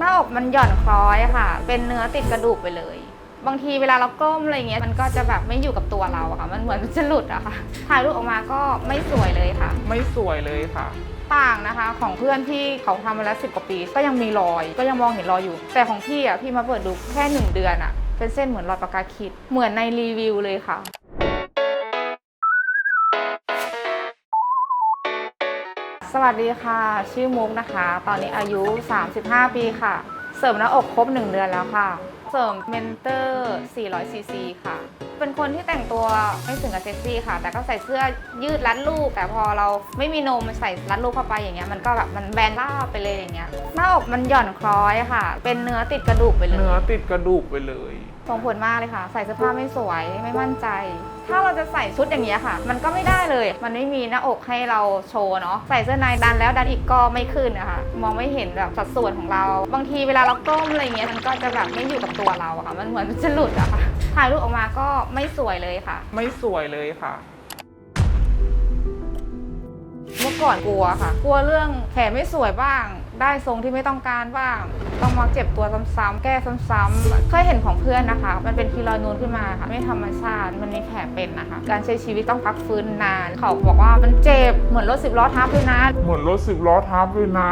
หน้าอกมันหย่อนคล้อยค่ะ เป็นเนื้อติดกระดูกไปเลย บางทีเวลาเราก้มอะไรเงี้ย มันก็จะแบบไม่อยู่กับตัวเราอะค่ะ มันเหมือนจะหลุดอะค่ะ ถ่ายรูปออกมาก็ไม่สวยเลยค่ะ ไม่สวยเลยค่ะ ต่างนะคะ ของเพื่อนที่เขาทำมาแล้วสิบกว่าปี ก็ยังมีรอย ก็ยังมองเห็นรอยอยู่ แต่ของพี่อะพี่มาเปิดดูแค่หนึ่งเดือนอะเป็นเส้นเหมือนรอยปากกาขีดเหมือนในรีวิวเลยค่ะ สวัสดีค่ะ ชื่อมุกนะคะ ตอนนี้อายุ 35 ปีค่ะ เสริมหน้าอกครบ 1 เดือนแล้วค่ะ เสริมเมนเตอร์400ซีซีค่ะ เป็นคนที่แต่งตัวไม่ถึงกับเซ็กซี่ค่ะ แต่ก็ใส่เสื้อยืดรัดรูป แต่พอเราไม่มีนมมันใส่รัดรูปเข้าไปอย่างเงี้ยมันก็แบบมันแบนราบไปเลยอย่างเงี้ยหน้าอกมันหย่อนคล้อยค่ะ เป็นเนื้อติดกระดูกไปเลย เนื้อติดกระดูกไปเลย ส่งผลมากเลยค่ะ ใส่เสื้อผ้าไม่สวยไม่มั่นใจ ถ้าเราจะใส่ชุดอย่างเงี้ยค่ะ มันก็ไม่ได้เลย มันไม่มีหน้าอกให้เราโชว์เนาะใส่เสื้อในดันแล้วดันอีกก็ไม่ขึ้นนะคะมองไม่เห็นแบบสัดส่วนของเรา บางทีเวลาเราก้มอะไรเงี้ยมันก็จะแบบไม่อยู่กับตัวเราอะค่ะ มันเหมือนจะหลุดอะค่ะ ถ่ายรูปออกมาก็ไม่สวยเลยค่ะ ไม่สวยเลยค่ะ เมื่อก่อนกลัวค่ะ กลัวเรื่องแขนไม่สวยบ้าง ได้ทรงที่ไม่ต้องการบ้าง ต้องมาเจ็บตัวซ้ำๆแก้ซ้ำๆเคยเห็นของเพื่อนนะคะ มันเป็นคีรอยนูนขึ้นมาค่ะ ไม่ธรรมชาติ มันมีแผลเป็นนะคะ การใช้ชีวิตต้องพักฟื้นนาน เขาบอกว่ามันเจ็บ เหมือนรถสิบล้อทับเลยนะ เหมือนรถสิบล้อทับเลยนะ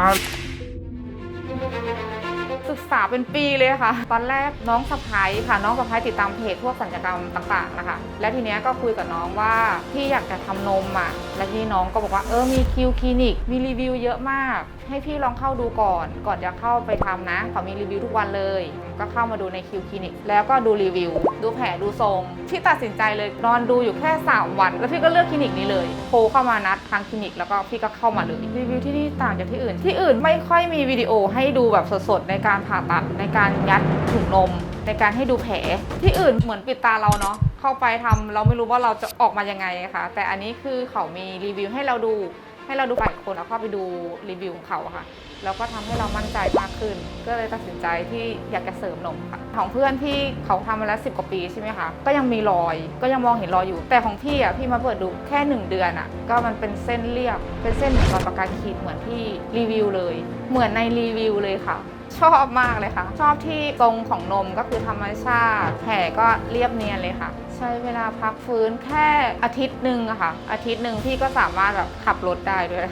ศึกษาเป็นปีเลยค่ะ ตอนแรกน้องสะพ้ายค่ะ น้องสะพ้ายติดตามเพจพวกสัญญกรรมต่างๆนะคะ และทีเนี้ยก็คุยกับน้องว่าพี่อยากจะทำนมอะ และที่น้องก็บอกว่าเออมีคิวคลินิกมีรีวิวเยอะมากให้พี่ลองเข้าดูก่อน ก่อนจะเข้าไปทำนะเขามีรีวิวทุกวันเลย ก็เข้ามาดูในคิวคลินิก แล้วก็ดูรีวิว ดูแผลดูทรงพี่ตัดสินใจเลยนอนดูอยู่แค่ 3 วัน แล้วพี่ก็เลือกคลินิกนี้เลยโทรเข้ามานัดทางคลินิก แล้วก็พี่ก็เข้ามาเลยรีวิวที่นี่ต่างจากที่อื่น ที่อื่นไม่ค่อยมีวิดีโอให้ดูแบบสดๆในการผ่าตัดในการยัดถุงนม ในการให้ดูแผลที่อื่นเหมือนปิดตาเราเนาะเข้าไปทำเราไม่รู้ว่าเราจะออกมายังไงค่ะแต่อันนี้คือเขามีรีวิวให้เราดู ให้เราดูฝ่ายคนแล้วเข้าไปดูรีวิวของเขาค่ะแล้วก็ทำให้เรามั่นใจมากขึ้น ก็เลยตัดสินใจที่อยากจะเสริมนมค่ะของเพื่อนที่เขาทำมาแล้วสิบกว่าปีใช่ไหมคะก็ยังมีรอย ก็ยังมองเห็นรอยอยู่ แต่ของพี่อะพี่มาเปิดดูแค่หนึ่งเดือนอะ ก็มันเป็นเส้นเรียบเป็นเส้นเหมือนรอยปากกาขีดเหมือนที่รีวิวเลย เหมือนในรีวิวเลยค่ะ ชอบมากเลยค่ะ ชอบที่ทรงของนมก็คือธรรมชาติแผลก็เรียบเนียนเลยค่ะ ใช้เวลาพักฟื้นแค่อาทิตย์หนึ่งอะค่ะ อาทิตย์หนึ่งพี่ก็สามารถแบบขับรถได้ด้วย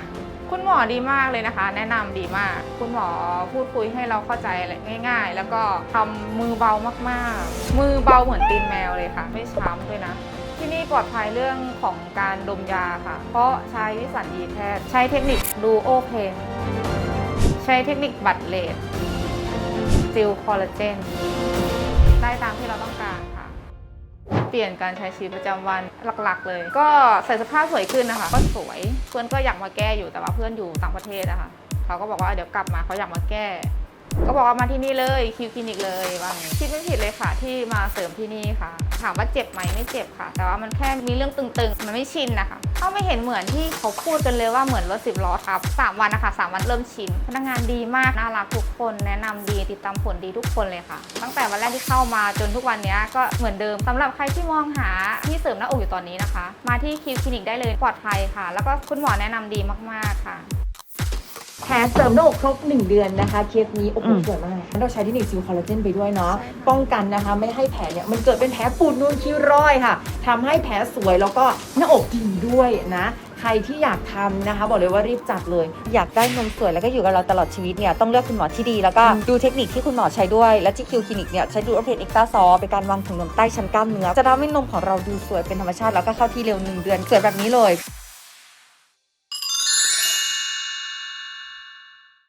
คุณหมอดีมากเลยนะคะ แนะนำดีมาก คุณหมอพูดคุยให้เราเข้าใจอะไรง่าย ๆ แล้วก็ทำมือเบามากๆ มือเบาเหมือนตีนแมวเลยค่ะ ไม่ช้ำด้วยนะ ที่นี่ปลอดภัยเรื่องของการดมยาค่ะ เพราะใช้วิสัญญีแพทย์ ใช้เทคนิคดูโอเพนใช้เทคนิคบัตรเลด ซิลคอลลาเจนได้ตามที่เราต้องการค่ะ เปลี่ยนการใช้ชีวิตประจำวันหลักๆ เลย ก็ใส่เสื้อผ้าสวยขึ้นนะคะ ก็สวยเพื่อนก็อยากมาแก้อยู่แต่ว่าเพื่อนอยู่ต่างประเทศนะคะเขาก็บอกว่าเดี๋ยวกลับมาเขาอยากมาแก้ ก็บอกว่ามาที่นี่เลยคิวคลินิกเลยว่าคิดไม่ผิดเลยค่ะที่มาเสริมที่นี่ค่ะ ถามว่าเจ็บไหมไม่เจ็บค่ะ แต่ว่ามันแค่มีเรื่องตึงๆ มันไม่ชินนะคะเขาไม่เห็นเหมือนที่เขาพูดกันเลยว่าเหมือนรถสิบล้อทับสามวันนะคะสามวันเริ่มชิน พนักงานดีมาก น่ารักทุกคน แนะนำดี ติดตามผลดีทุกคนเลยค่ะ ตั้งแต่วันแรกที่เข้ามาจนทุกวันนี้ก็เหมือนเดิมสำหรับใครที่มองหาที่เสริมหน้าอกอยู่ตอนนี้นะคะ มาที่คิวคลินิกได้เลยปลอดภัยค่ะ แล้วก็คุณหมอแนะนำดีมากๆค่ะแผลเสริมหน้าอกครบ 1 เดือนนะคะ เคสนี้โอ้โหอืมสวยมาก เราใช้เทคนิคซิลคอลลาเจนไปด้วยเนาะใช่ค่ะป้องกันนะคะไม่ให้แผลเนี่ยมันเกิดเป็นแผลปูดนูนคิ้วรอยค่ะทำให้แผลสวยแล้วก็หน้าอกดีด้วยนะใครที่อยากทำนะคะ บอกเลยว่ารีบจัดเลย อยากได้นมสวยแล้วก็อยู่กับเราตลอดชีวิตเนี่ยต้องเลือกคุณหมอที่ดีแล้วก็ดูเทคนิคที่คุณหมอใช้ด้วย และที่คิวคลินิกเนี่ยใช้ดูอัพเพนเอ็กซ์ตาซอเป็นการวางถุงนมใต้ชั้นกล้ามเนื้อจะทำให้นมของเราดูสวยเป็นธรรมชาติแล้วก็เข้าที่เร็วหนึ่งเดือนสวยแบบนี้เลย